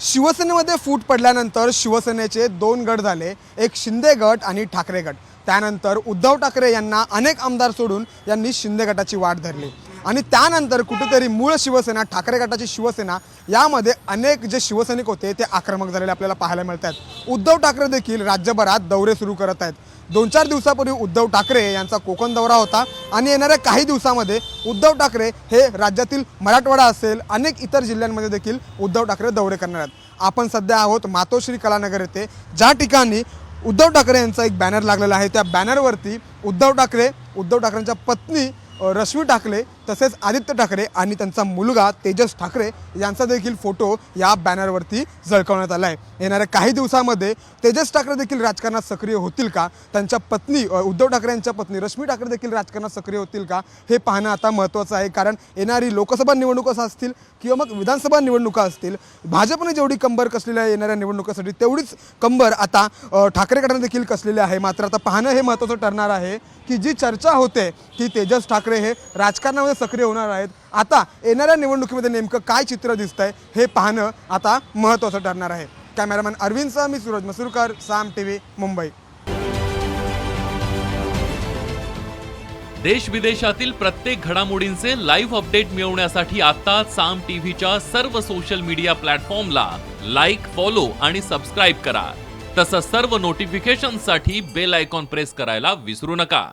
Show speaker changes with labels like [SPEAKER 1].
[SPEAKER 1] शिवसेनेमध्ये फूट पडल्यानंतर शिवसेनेचे दोन गट झाले एक शिंदे गट आणि ठाकरे गट. त्यानंतर उद्धव ठाकरे यांना अनेक आमदार सोडून यांनी शिंदे गटाची वाट धरली. आणि त्यानंतर कुठेतरी मूळ शिवसेना ठाकरे गटाची शिवसेना यामध्ये अनेक जे शिवसैनिक होते ते आक्रमक झालेले आपल्याला पाहायला मिळत आहेत उद्धव ठाकरे देखील राज्यभरात दौरे सुरू करत आहेत. दोन चार दिवसापूर्वी उद्धव ठाकरे यांचा कोकण दौरा होता आणि येणाऱ्या काही दिवसामध्ये उद्धव ठाकरे हे राज्यातील मराठवाडा असेल अनेक इतर जिल्ह्यांमध्ये देखील उद्धव ठाकरे दौरे करणार आहेत. आपण सध्या आहोत मातोश्री कलानगर येथे ज्या ठिकाणी उद्धव ठाकरे यांचा एक बॅनर लागलेला आहे. त्या बॅनरवरती उद्धव ठाकरे उद्धव ठाकरेंच्या पत्नी रश्मी ठाकरे तसेच आदित्य ठाकरे आणि त्यांचा मुलगा तेजस ठाकरे यांचा देखील फोटो या बॅनरवरती झळकवण्यात आला आहे येणाऱ्या काही दिवसामध्ये तेजस ठाकरे देखील राजकारणात सक्रिय होतील का? त्यांच्या पत्नी उद्धव ठाकरे यांच्या पत्नी रश्मी ठाकरे देखील राजकारणात सक्रिय होतील का? हे पाहणं आता महत्त्वाचं आहे कारण येणारी लोकसभा निवडणुका असतील किंवा मग विधानसभा निवडणुका असतील भाजपने जेवढी कंबर कसलेली आहे येणाऱ्या निवडणुकासाठी तेवढीच कंबर आता ठाकरेकडनं ठाकरे देखील कसलेली आहे. मात्र आता पाहणं हे महत्त्वाचं ठरणार आहे की जी चर्चा होते की तेजस ठाकरे हे राजकारणामध्ये सक्रिय होणार आहेत. आता येणाऱ्या निवडणुकीमध्ये नेमकं काय चित्र दिसतंय हे पाहणं आता महत्त्वाचं ठरणार आहे. कॅमेरामॅन अरविंदसह मी सूरज मसूरकर साम टी व्ही मुंबई.
[SPEAKER 2] देश विदेशातील प्रत्येक घडामोडींचे लाईव्ह अपडेट मिळवण्यासाठी आता साम टीव्हीच्या सर्व सोशल मीडिया प्लॅटफॉर्मला लाईक फॉलो आणि सबस्क्राईब करा. तसंच सर्व नोटिफिकेशनसाठी बेल आयकॉन प्रेस करायला विसरू नका.